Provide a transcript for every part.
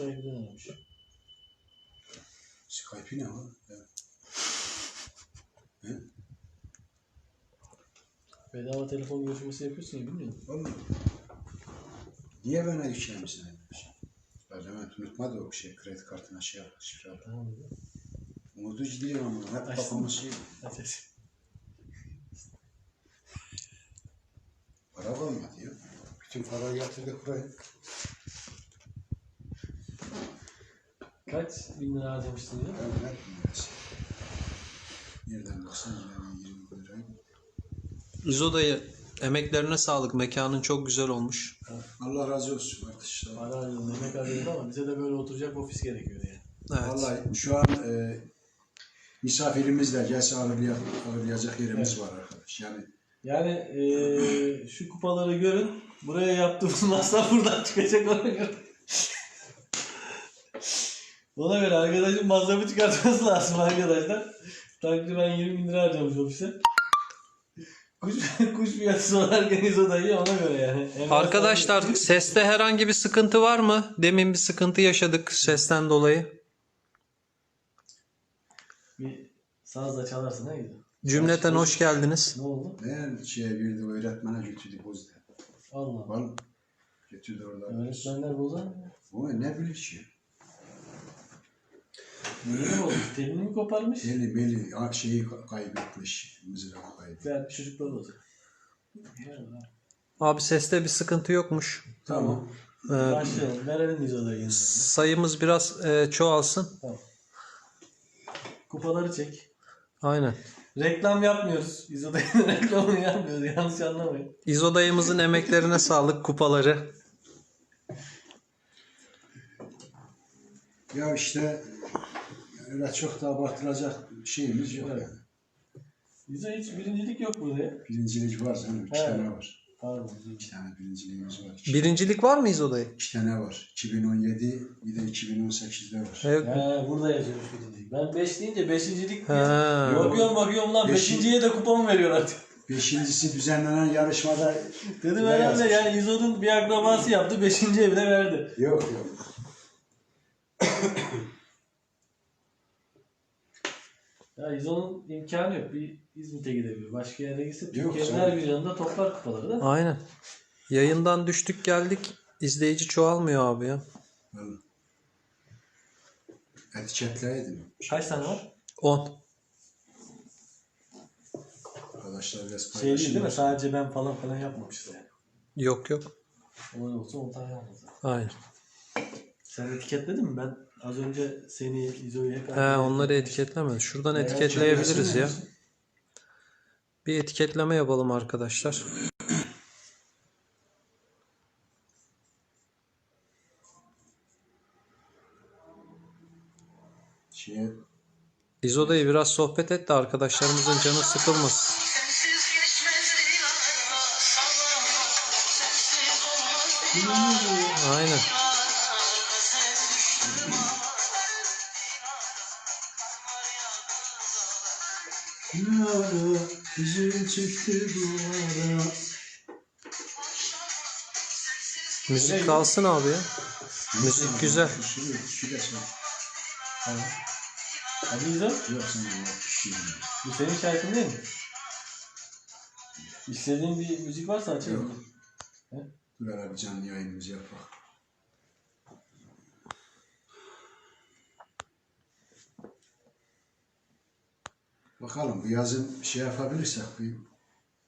Skype'den aramış. Skype'i ne var? Evet. He? Bedava telefon görüşmesi yapıyorsun ya bilmiyor musun? Vallahi. Niye bana yüklemişsin? Ben hemen unutma da o şey kredi kartına şey yap, şifre al. Tamam mı? Umudu ciddi ama hep Açtın kafamız mı? şey. Aç. Para kalmadı ya. Bütün parayı yatırdık buraya. Kaç bin lira harcamıştın ya? Ben ne bilmiyorum. Nereden baksan yine 20 lirayı. İzo dayı emeklerine sağlık. Mekanın çok güzel olmuş. Allah razı olsun arkadaşlar. Para harcadım, emek harcadım ama bize de böyle oturacak ofis gerekiyor yani. Evet. Vallahi şu an e, misafirimiz de gelse ağırlaya, ağırlayacak yerimiz var arkadaş. Yani Yani eee, şu kupaları görün. Buraya yaptığımız masraf buradan çıkacak ona göre. Ona göre arkadaşın masrafı çıkartması lazım arkadaşlar. Takriben 20 bin lira harcamış ofise. Kuş, kuş fiyatı sorarken izodayı ona göre yani. Hemen Arkadaşlar seste herhangi bir sıkıntı var mı? Demin bir sıkıntı yaşadık sesten dolayı. Bir sazla çalarsın ha gidiyor. Cümleten hoş geldiniz. Ne oldu? ne şey bir de öğretmene götürdü bozdu. Allah. Vallahi götürdü orada. Öğretmenler bozar mı? O ne bilir şey. Mi olmuş? Telini mi koparmış? Eli beli a- şeyi ka- kaybetmiş. Mızrağı kaybetmiş. Veya çocuklar olacak. Abi seste bir sıkıntı yokmuş. Tamam. Ee, Başlayalım. Verelim izodayı. sayımız biraz e, çoğalsın. Tamam. Kupaları çek. Aynen. Reklam yapmıyoruz. İzodayının reklamını yapmıyoruz. Yanlış anlamayın. İzo dayımızın emeklerine sağlık kupaları. Ya işte öyle çok da abartılacak şeyimiz yok yani. Bize hiç birincilik yok burada ya. Birincilik var canım. iki Evet. tane var. Pardon. İki tane birinciliğimiz var. İki, Birincilik var mı İzo dayı? iki tane var. 2017 bir de 2018'de var. Evet. He, burada yazıyormuş birincilik. Ben 5 deyince beşincilik diye. Ha. Bakıyorum bakıyorum lan Beşin- beşinciye de kupa mı veriyor artık? Beşincisi düzenlenen yarışmada Dedim Ne herhalde yazmış? yani İzo'nun bir akrabası yaptı. Beşinciye bile verdi. yok yok. Ya İzo'nun imkanı yok. Bir İzmit'e gidebilir. Başka yere gitse Yok Türkiye'nin canım. her bir yanında toplar kupaları da. Aynen. Yayından düştük geldik. İzleyici çoğalmıyor abi ya. Vallahi. Etiketleydim. Kaç tane var? 10. Arkadaşlar biraz Şey değil değil mi? paylaşın. Sadece ben falan falan yapmamışız yani. Yok yok. Olay olsa 10 tane yapmaz. Aynen. Sen etiketledin mi? Ben az önce seni İzo'yu hep... He onları etiketlemedi. Şuradan Veya etiketleyebiliriz ya. Bir etiketleme yapalım arkadaşlar. Şeye, İzo dayı biraz sohbet et de arkadaşlarımızın canı sıkılmasın. Sensiz Yara, hüzün çıktı duvara. Müzik kalsın abi ya. Müzik güzel. Hadi İzo. Yok sen. Bu senin şarkın değil mi? İstediğin bir müzik varsa Yok. açalım. Dur bir canlı yayınımızı yapalım. Bakalım bu yazın şey yapabilirsek bir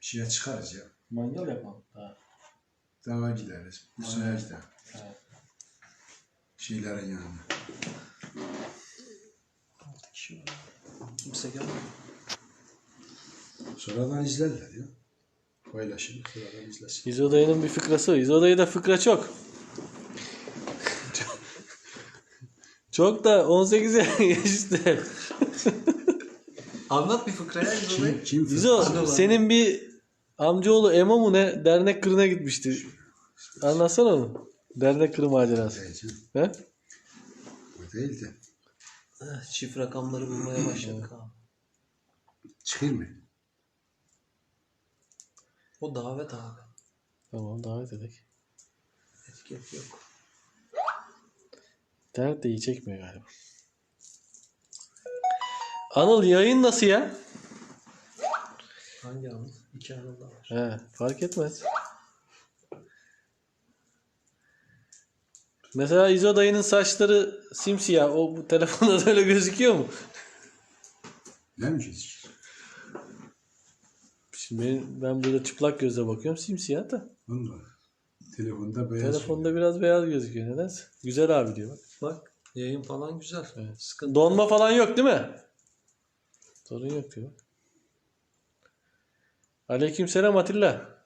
şeye çıkarız ya. Mangal yapalım. Ha. Dağa gideriz. Bursa'ya gidelim. Evet. Şeylerin yanına. Kimse gelmedi. Sonradan izlerler ya. Paylaşın. Sonradan izlesin. İzo dayının bir fıkrası. İzo dayıda fıkra çok. çok da 18 yaş işte. Anlat bir fıkraya İzo Kim, kim İzo senin bir amcaoğlu Emo mu ne dernek kırına gitmişti. Anlatsana onu. Dernek kırı macerası. Değil canım. He? O değil de. Çift rakamları bulmaya başladık abi. Çıkayım mı? O davet abi. Tamam davet edelim. Etiket yok. İnternet de iyi çekmiyor galiba. Anıl yayın nasıl ya? Hangi anı? İki anı da var. He, fark etmez. Mesela İzo dayının saçları simsiyah. O bu telefonda da öyle gözüküyor mu? Ne mi çizgi? Şimdi benim- ben burada çıplak gözle bakıyorum simsiyah da. Valla. Telefonda beyaz. Telefonda biraz beyaz gözüküyor nedense. Güzel abi diyor bak. Bak yayın falan güzel. Evet. Sıkıntı Donma falan yok değil mi? Sorun yok diyor. Aleykümselam Atilla.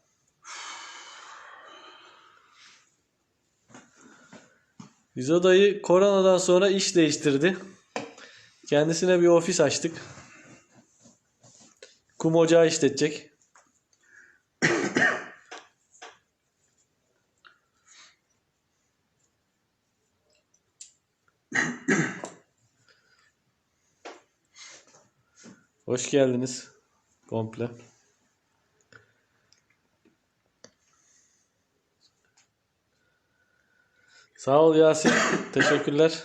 İzo dayı koronadan sonra iş değiştirdi. Kendisine bir ofis açtık. Kum ocağı işletecek. Hoş geldiniz. Komple. Sağ ol Yasin. Teşekkürler.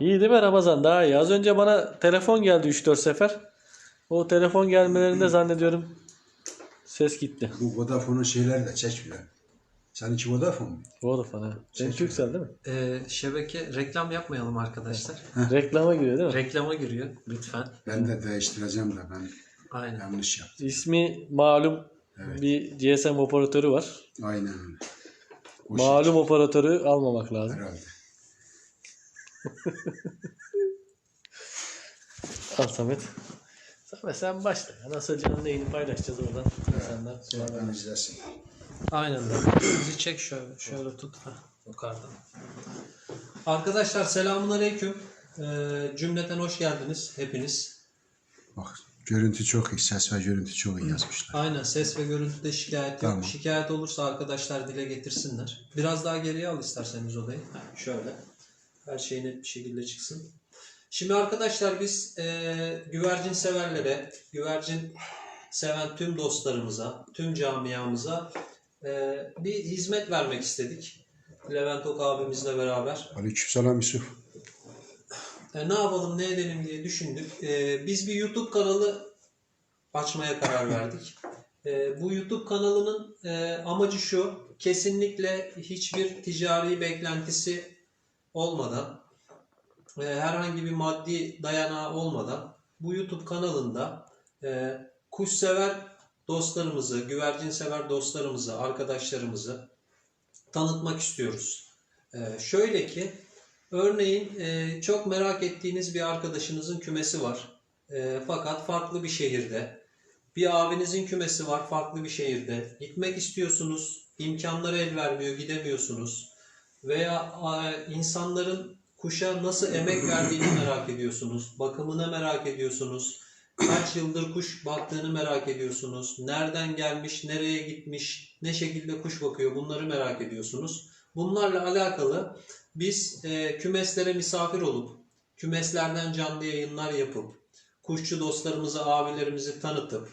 İyi değil mi Ramazan? Daha iyi. Az önce bana telefon geldi 3-4 sefer. O telefon gelmelerinde zannediyorum ses gitti. Bu Vodafone'un şeyleri de çekmiyor. Seninki Vodafone mu? Vodafone ha. Senin Turkcell değil mi? Ee, şebeke reklam yapmayalım arkadaşlar. Reklama giriyor değil mi? Reklama giriyor lütfen. Ben de değiştireceğim de ben Aynen. yanlış yaptım. İsmi malum Evet. bir GSM operatörü var. Aynen öyle. O Malum operatörü almamak lazım. şey, herhalde. Al Samet. Samet sen başla. Nasıl canlı yayını paylaşacağız oradan. Senden sonra Oradan izlesin. Aynen öyle. Bizi çek şöyle. Şöyle tut. Heh, yukarıdan. Arkadaşlar selamun aleyküm. Ee, cümleten hoş geldiniz hepiniz. Bak görüntü çok iyi. Ses ve görüntü çok iyi yazmışlar. Aynen ses ve görüntüde şikayet yok. Tamam. Şikayet olursa arkadaşlar dile getirsinler. Biraz daha geriye al isterseniz odayı. Heh, şöyle. Her şey net bir şekilde çıksın. Şimdi arkadaşlar biz e, güvercin severlere, güvercin seven tüm dostlarımıza, tüm camiamıza e, bir hizmet vermek istedik. Levent Ok abimizle beraber. Aleykümselam Yusuf. E, ne yapalım ne edelim diye düşündük. E, biz bir YouTube kanalı açmaya karar verdik. E, bu YouTube kanalının e, amacı şu. Kesinlikle hiçbir ticari beklentisi olmadan, e, herhangi bir maddi dayanağı olmadan bu YouTube kanalında e, kuşsever dostlarımızı, güvercin sever dostlarımızı, arkadaşlarımızı tanıtmak istiyoruz. E, şöyle ki Örneğin e, çok merak ettiğiniz bir arkadaşınızın kümesi var. E, fakat farklı bir şehirde. Bir abinizin kümesi var farklı bir şehirde. Gitmek istiyorsunuz, imkanları el vermiyor, gidemiyorsunuz. Veya e, insanların kuşa nasıl emek verdiğini merak ediyorsunuz. Bakımını merak ediyorsunuz. Kaç yıldır kuş baktığını merak ediyorsunuz. Nereden gelmiş, nereye gitmiş, ne şekilde kuş bakıyor bunları merak ediyorsunuz. Bunlarla alakalı biz e, kümeslere misafir olup, kümeslerden canlı yayınlar yapıp, kuşçu dostlarımızı, abilerimizi tanıtıp,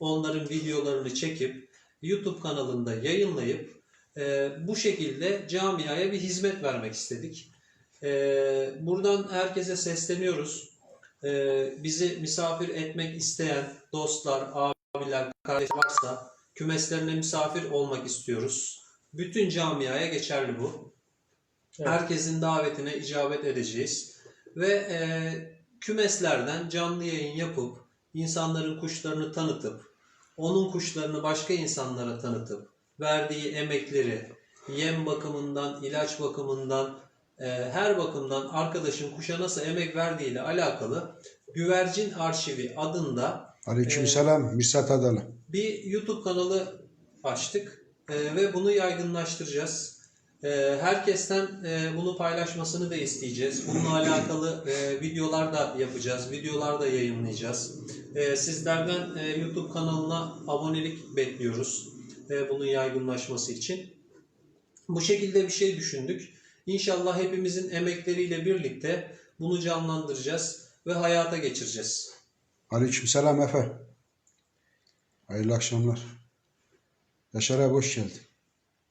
onların videolarını çekip, YouTube kanalında yayınlayıp, e, bu şekilde camiaya bir hizmet vermek istedik. E, buradan herkese sesleniyoruz. E, bizi misafir etmek isteyen dostlar, abiler, kardeşler varsa kümeslerine misafir olmak istiyoruz. Bütün camiaya geçerli bu. Evet. Herkesin davetine icabet edeceğiz. Ve e, kümeslerden canlı yayın yapıp, insanların kuşlarını tanıtıp, onun kuşlarını başka insanlara tanıtıp, verdiği emekleri, yem bakımından, ilaç bakımından, her bakımdan arkadaşın kuşa nasıl emek verdiğiyle alakalı Güvercin Arşivi adında Aleykümselam Mirsat Adalı. bir YouTube kanalı açtık e, ve bunu yaygınlaştıracağız. E, herkesten e, bunu paylaşmasını da isteyeceğiz. Bununla alakalı e, videolar da yapacağız, videolar da yayınlayacağız. E, sizlerden e, YouTube kanalına abonelik bekliyoruz e, bunun yaygınlaşması için. Bu şekilde bir şey düşündük. İnşallah hepimizin emekleriyle birlikte bunu canlandıracağız ve hayata geçireceğiz. Aleykümselam Efe. Hayırlı akşamlar. Yaşar abi hoş geldin.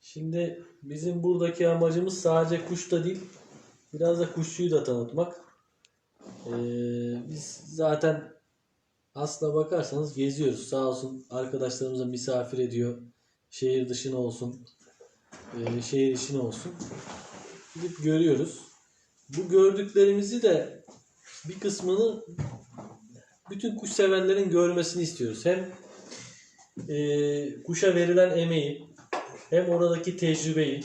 Şimdi bizim buradaki amacımız sadece kuş da değil, biraz da kuşçuyu da tanıtmak. Ee, biz zaten aslına bakarsanız geziyoruz. Sağ olsun arkadaşlarımıza misafir ediyor. Şehir dışına olsun, e, şehir içine olsun. Gidip görüyoruz. Bu gördüklerimizi de bir kısmını bütün kuş severlerin görmesini istiyoruz. Hem e, kuşa verilen emeği, hem oradaki tecrübeyi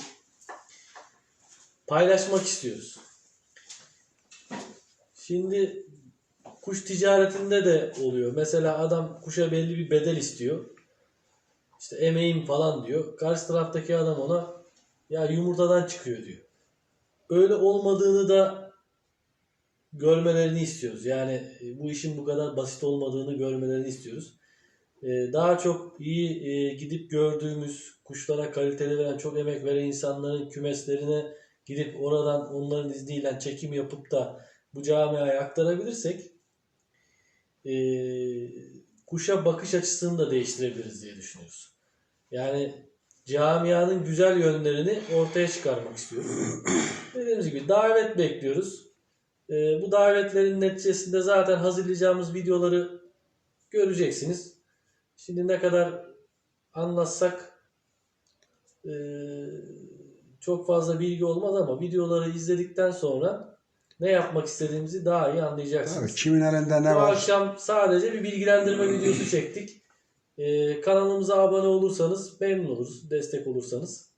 paylaşmak istiyoruz. Şimdi kuş ticaretinde de oluyor. Mesela adam kuşa belli bir bedel istiyor. İşte emeğim falan diyor. Karşı taraftaki adam ona ya yumurtadan çıkıyor diyor. Öyle olmadığını da görmelerini istiyoruz. Yani e, bu işin bu kadar basit olmadığını görmelerini istiyoruz. Ee, daha çok iyi e, gidip gördüğümüz kuşlara kaliteli veren, çok emek veren insanların kümeslerine gidip oradan onların izniyle çekim yapıp da bu camiaya aktarabilirsek e, kuşa bakış açısını da değiştirebiliriz diye düşünüyoruz. Yani camianın güzel yönlerini ortaya çıkarmak istiyoruz. Dediğimiz gibi davet bekliyoruz. E, bu davetlerin neticesinde zaten hazırlayacağımız videoları göreceksiniz. Şimdi ne kadar anlatsak eee, çok fazla bilgi olmaz ama videoları izledikten sonra ne yapmak istediğimizi daha iyi anlayacaksınız. Abi kimin elinde ne Bu var? akşam sadece bir bilgilendirme videosu çektik. Eee, kanalımıza abone olursanız memnun oluruz. Destek olursanız.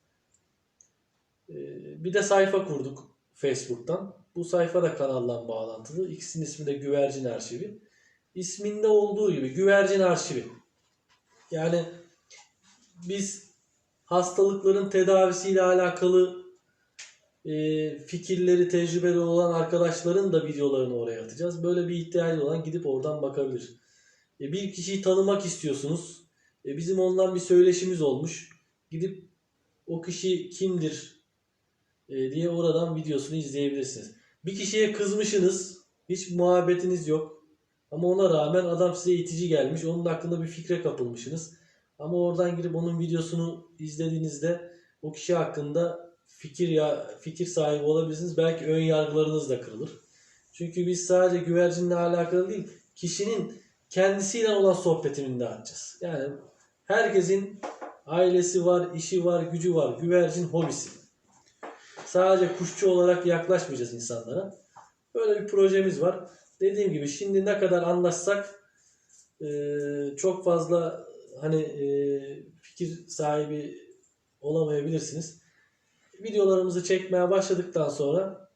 Eee, bir de sayfa kurduk Facebook'tan. Bu sayfa da kanaldan bağlantılı. İkisinin ismi de Güvercin Arşivi. İsminde olduğu gibi Güvercin Arşivi. Yani biz hastalıkların tedavisiyle alakalı e, fikirleri, tecrübeli olan arkadaşların da videolarını oraya atacağız. Böyle bir ihtiyacı olan gidip oradan bakabilir. E, bir kişiyi tanımak istiyorsunuz. E, bizim ondan bir söyleşimiz olmuş. Gidip o kişi kimdir e, diye oradan videosunu izleyebilirsiniz. Bir kişiye kızmışsınız. Hiç muhabbetiniz yok. Ama ona rağmen adam size itici gelmiş. Onun hakkında bir fikre kapılmışsınız. Ama oradan girip onun videosunu izlediğinizde o kişi hakkında fikir ya fikir sahibi olabilirsiniz. Belki ön yargılarınız da kırılır. Çünkü biz sadece güvercinle alakalı değil, kişinin kendisiyle olan sohbetini de açacağız. Yani herkesin ailesi var, işi var, gücü var. Güvercin hobisi. Sadece kuşçu olarak yaklaşmayacağız insanlara. Böyle bir projemiz var. Dediğim gibi şimdi ne kadar anlaşsak eee, çok fazla hani eee, fikir sahibi olamayabilirsiniz. Videolarımızı çekmeye başladıktan sonra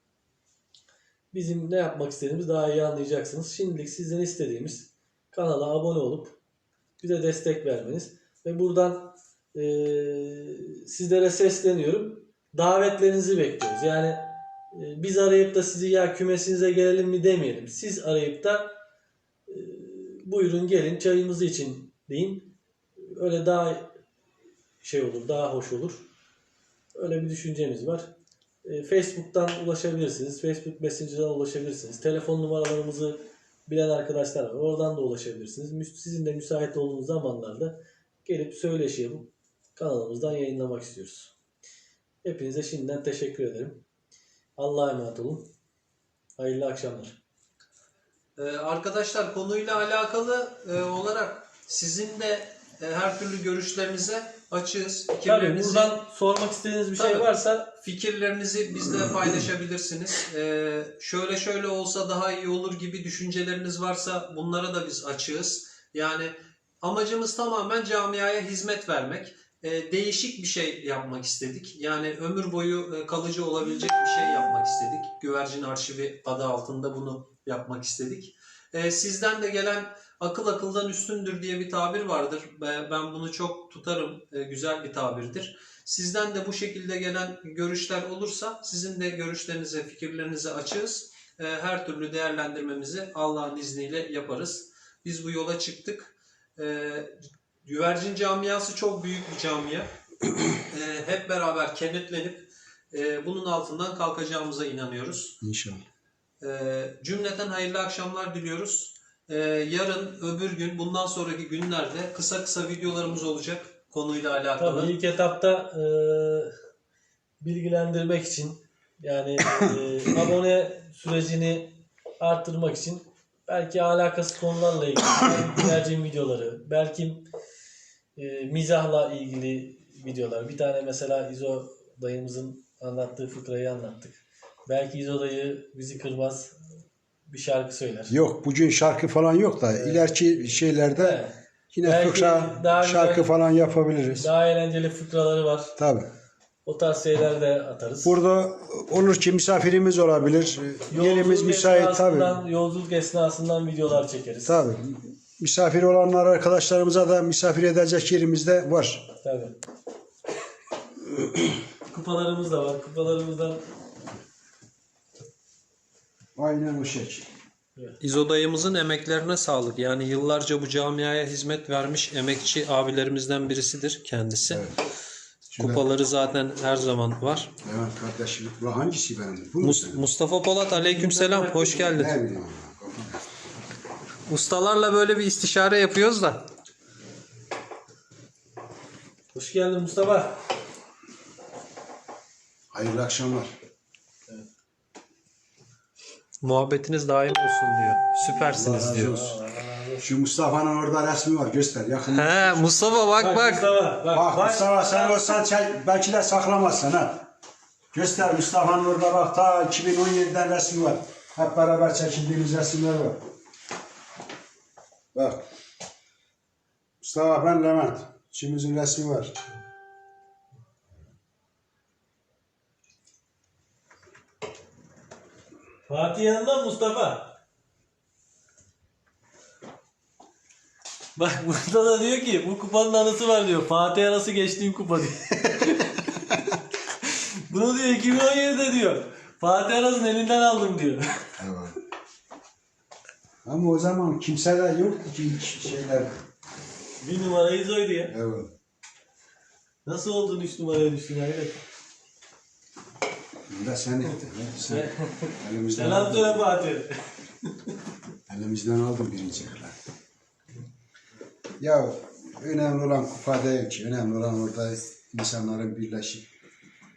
bizim ne yapmak istediğimizi daha iyi anlayacaksınız. Şimdilik sizden istediğimiz kanala abone olup bize destek vermeniz ve buradan eee, sizlere sesleniyorum. Davetlerinizi bekliyoruz. Yani e, biz arayıp da sizi ya kümesinize gelelim mi demeyelim. Siz arayıp da e, buyurun gelin çayımızı için deyin. Öyle daha şey olur, daha hoş olur. Öyle bir düşüncemiz var. E, Facebook'tan ulaşabilirsiniz. Facebook Messenger'dan ulaşabilirsiniz. Telefon numaralarımızı bilen arkadaşlar var. Oradan da ulaşabilirsiniz. Sizin de müsait olduğunuz zamanlarda gelip söyleşi yapıp kanalımızdan yayınlamak istiyoruz. Hepinize şimdiden teşekkür ederim. Allah'a emanet olun. Hayırlı akşamlar. Ee, arkadaşlar konuyla alakalı e, olarak sizin de e, her türlü görüşlerinize açığız. Tabii Fikirlerinizi, buradan sormak istediğiniz bir şey Tabii. varsa fikirlerinizi bizle paylaşabilirsiniz. Ee, şöyle şöyle olsa daha iyi olur gibi düşünceleriniz varsa bunlara da biz açığız. Yani amacımız tamamen camiaya hizmet vermek. Ee, değişik bir şey yapmak istedik. Yani ömür boyu e, kalıcı olabilecek bir şey yapmak istedik. Güvercin Arşivi adı altında bunu yapmak istedik. Ee, sizden de gelen akıl akıldan üstündür diye bir tabir vardır. Ben bunu çok tutarım. Ee, güzel bir tabirdir. Sizden de bu şekilde gelen görüşler olursa sizin de görüşlerinize, fikirlerinize açığız. Ee, Her türlü değerlendirmemizi Allah'ın izniyle yaparız. Biz bu yola çıktık. Ee, Güvercin camiası çok büyük bir camia. Hep beraber kenetlenip e, bunun altından kalkacağımıza inanıyoruz. İnşallah. Cümleten hayırlı akşamlar diliyoruz. Ee, yarın, öbür gün, bundan sonraki günlerde kısa kısa videolarımız olacak konuyla alakalı. Tabii ilk etapta e, bilgilendirmek için yani e, abone sürecini arttırmak için belki alakasız konularla ilgili güvercin videoları, belki e, mizahla ilgili videolar. Bir tane mesela İzo dayımızın anlattığı fıkrayı anlattık. Belki İzo dayı bizi kırmaz bir şarkı söyler. Yok bugün şarkı falan yok da ileriki şeylerde Evet. yine Belki fıkra, daha şarkı güzel- falan yapabiliriz. Daha eğlenceli fıkraları var. Tabii. O tarz şeyler de atarız. Burada olur ki misafirimiz olabilir. Yerimiz Yolculuk müsait tabii. Yolculuk esnasından videolar çekeriz. Tabii. Misafir olanlar arkadaşlarımıza da misafir edecek yerimiz de var. Tabii. Kupalarımız da var. Kupalarımızdan Aynen o şekil. İzo dayımızın emeklerine sağlık. Yani yıllarca bu camiaya hizmet vermiş emekçi abilerimizden birisidir kendisi. Şurada- Kupaları zaten her zaman var. Evet kardeşim. Bu hangisi benim? Bu mu Mus- senin? Mustafa Polat aleykümselam hoş geldin. Bileyim. Ustalarla böyle bir istişare yapıyoruz da. hoş geldin Mustafa. Hayırlı akşamlar. Muhabbetiniz daim olsun diyor. Allah Süpersiniz razı diyor. olsun. Şu Mustafa'nın orada resmi var. Göster. Yakın. He Mustafa bak bak. Mustafa bak. Bak bak. Mustafa sen olsan çek, belki de saklamazsın ha. Göster Mustafa'nın orada bak ta 2017'den resmi var. Hep beraber çekildiğimiz resimler var. Bak. Mustafa ben Levent. İkimizin resmi var. Fatih yanında Mustafa. Bak burada da diyor ki bu kupanın anısı var diyor. Fatih arası geçtiğim kupa diyor. Bunu diyor 2017'de diyor. Fatih Aras'ın elinden aldım diyor. Evet. Ama o zaman kimseler yoktu ki hiç şeyler. Bir numarayı zoydu ya. Evet. Nasıl oldun 3 numaraya düştün hayret. Bunu da sen ettin. ha. Sen elimizden Selam söyle Fatih. Elimizden aldın birinci kılar. Ya önemli olan kupa değil ki. Önemli olan orada insanların birleşip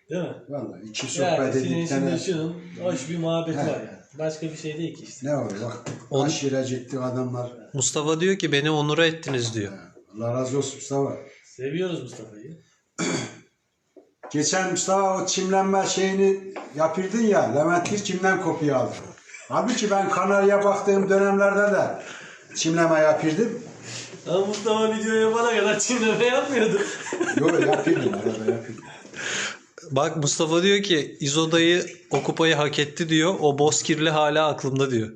Değil mi? vallahi iki Yani sohbet senin edip tane şunun hoş bir muhabbeti He. var yani. Başka bir şey değil ki işte. ne olur bak On- aşire gitti adamlar. Mustafa diyor ki beni onur ettiniz diyor. Allah razı olsun Mustafa. Seviyoruz Mustafa'yı. Geçen Mustafa o çimlenme şeyini yapırdın ya Levent bir çimden kopya aldı. Halbuki ben Kanarya'ya baktığım dönemlerde de çimleme yapırdım. Ama Mustafa video yapana kadar çiğneme yapmıyordu. Yok yapırdım arada yapırdım. Bak Mustafa diyor ki İzo dayı o kupayı hak etti diyor. O bozkirli hala aklımda diyor.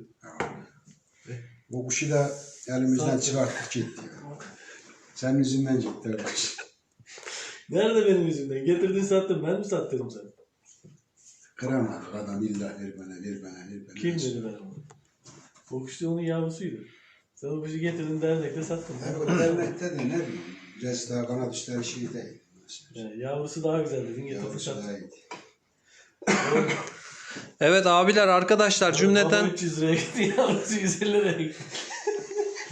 O kuşu da elimizden çıkarttık gitti. Senin yüzünden gitti. Nerede benim yüzümden? Getirdin sattın. Ben mi sattırdım sana? Kıramadık adam illa ver bana ver bana ver bana. Kim dedi ben onu? O da onun yavrusuydu. Sen o kuşu getirdin dernekte sattın. Ya o dernekte de ne bileyim. Biraz daha kanat üstleri şey değil. Yani yavrusu daha güzel dedin. Getirdin Yavrusu sattın. daha iyi. Evet abiler arkadaşlar cümleten 300 liraya gitti. Yavrusu 150 liraya gitti.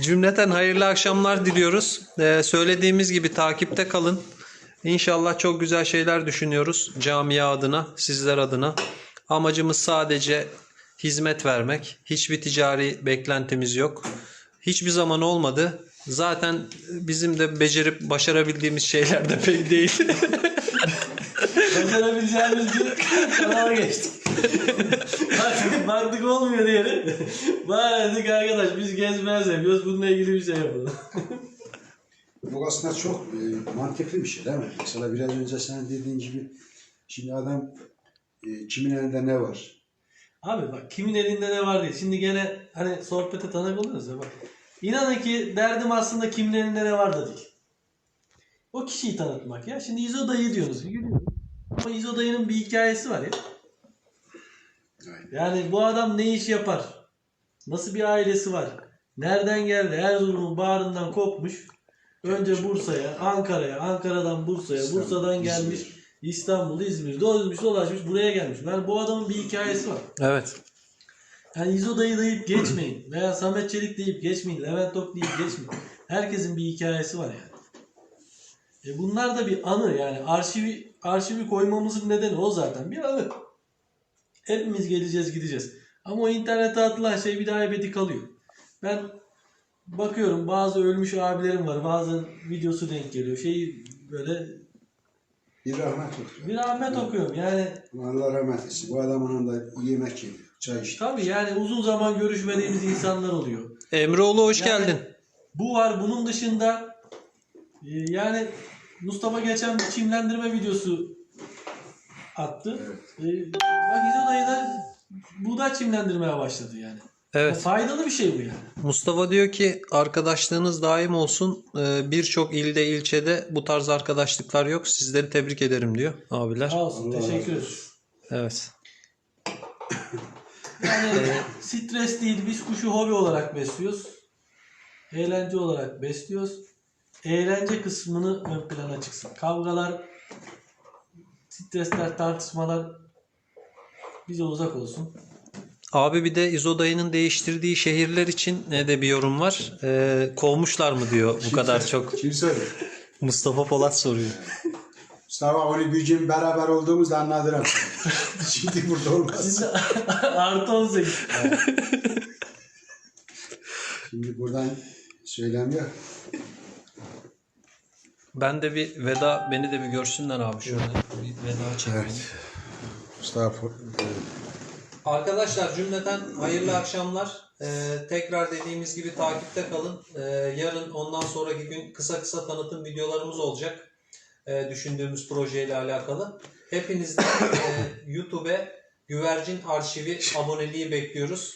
cümleten hayırlı akşamlar diliyoruz. Ee, söylediğimiz gibi takipte kalın. İnşallah çok güzel şeyler düşünüyoruz camia adına, sizler adına. Amacımız sadece hizmet vermek. Hiçbir ticari beklentimiz yok. Hiçbir zaman olmadı. Zaten bizim de becerip başarabildiğimiz şeyler de pek değil. Başarabileceğimiz bir kanala geçtik. Baktık, baktık olmuyor diyelim. Bari dedik arkadaş biz gezmeye seviyoruz. Bununla ilgili bir şey yapalım. Bu aslında çok e, mantıklı bir şey değil mi? Mesela biraz önce sen dediğin gibi şimdi adam e, kimin elinde ne var? Abi bak kimin elinde ne var diye. Şimdi gene hani sohbete tanık oluyoruz ya bak. İnanın ki derdim aslında kimin elinde ne var dedik. O kişiyi tanıtmak ya. Şimdi İzo dayı diyoruz. Gülüyoruz. Ama İzo dayının bir hikayesi var ya. Aynen. Yani bu adam ne iş yapar? Nasıl bir ailesi var? Nereden geldi? Erzurum'un bağrından kopmuş. Önce Bursa'ya, Ankara'ya, Ankara'dan Bursa'ya, İstanbul, Bursa'dan gelmiş İzmir. İstanbul, İzmir, dolaşmış, dolaşmış buraya gelmiş. Yani bu adamın bir hikayesi var. evet. Yani İzo dayı deyip geçmeyin. Veya Samet Çelik deyip geçmeyin. Levent Tok deyip geçmeyin. Herkesin bir hikayesi var yani. E bunlar da bir anı yani. Arşivi, arşivi koymamızın nedeni o zaten. Bir anı. Hepimiz geleceğiz gideceğiz. Ama o internete atılan şey bir daha ebedi kalıyor. Ben bakıyorum bazı ölmüş abilerim var. Bazen videosu denk geliyor. Şey böyle Bir rahmet olsun. bir rahmet okuyorum. Yani Allah rahmet etsin. Bu adamın da yemek yedi. Çay içti. tabii yani uzun zaman görüşmediğimiz insanlar oluyor. Emreoğlu hoş Yani- geldin. Bu var. Bunun dışında e, yani Mustafa geçen bir çimlendirme videosu attı. E, bak İzo dayı da buğday çimlendirmeye başladı yani. Evet. Faydalı bir şey bu yani. Mustafa diyor ki arkadaşlığınız daim olsun. Ee, Birçok ilde ilçede bu tarz arkadaşlıklar yok. Sizleri tebrik ederim diyor abiler. Sağ olsun. Allah teşekkür ederiz. Evet. Yani stres değil. Biz kuşu hobi olarak besliyoruz. Eğlence olarak besliyoruz. Eğlence kısmını ön plana çıksın. Kavgalar, stresler, tartışmalar bize uzak olsun. Abi bir de İzo dayının değiştirdiği şehirler için ne de bir yorum var. Ee, kovmuşlar mı diyor bu kadar çok. Kim söylüyor? Mustafa Polat soruyor. Mustafa onu gün beraber olduğumuzda anladılar. Şimdi burada olmaz. Artı 18. Şimdi buradan söylemiyor. Ben de bir veda, beni de bir görsünler abi şöyle. Bir veda çekeyim. Mustafa e, Arkadaşlar cümleten hayırlı akşamlar. Ee, tekrar dediğimiz gibi takipte kalın. Ee, yarın ondan sonraki gün kısa kısa tanıtım videolarımız olacak. Ee, düşündüğümüz projeyle alakalı. Hepinizden e, YouTube'e Güvercin Arşivi aboneliği bekliyoruz.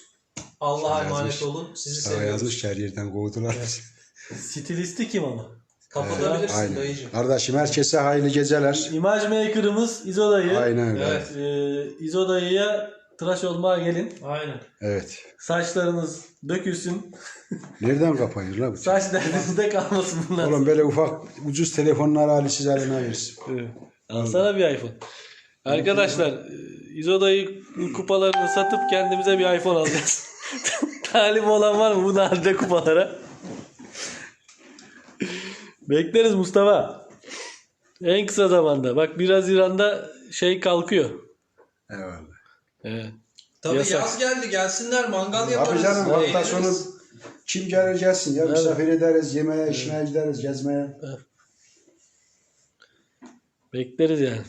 Allah'a emanet olun. Sizi Mustafa seviyoruz. yazmış her yerden kovdular. Stilisti kim ama? Kapatabilirsin Aynen. dayıcım. Kardeşim herkese hayırlı geceler. Image Maker'ımız İzo dayı. Aynen öyle. Evet. Ee, İzo dayıya tıraş olmaya gelin. Aynen. Evet. Saçlarınız dökülsün. Nereden kapanıyor la bu? Saç derdinizde kalmasın bunlar. Oğlum böyle ufak ucuz telefonlar hali siz eline versin. Evet. Alsana bir iPhone. Arkadaşlar e, İzo dayı kupalarını satıp kendimize bir iPhone alacağız. Talip olan var mı bu nadide kupalara? Bekleriz Mustafa. En kısa zamanda. Bak 1 Haziran'da şey kalkıyor. Eyvallah. Evet. Tabii Yasak. yaz geldi gelsinler mangal yaparız. Abi canım hafta eğleniriz. sonu kim gelir gelsin ya Evet. misafir ederiz, yemeğe, içmeye gideriz, gezmeye. Bekleriz yani.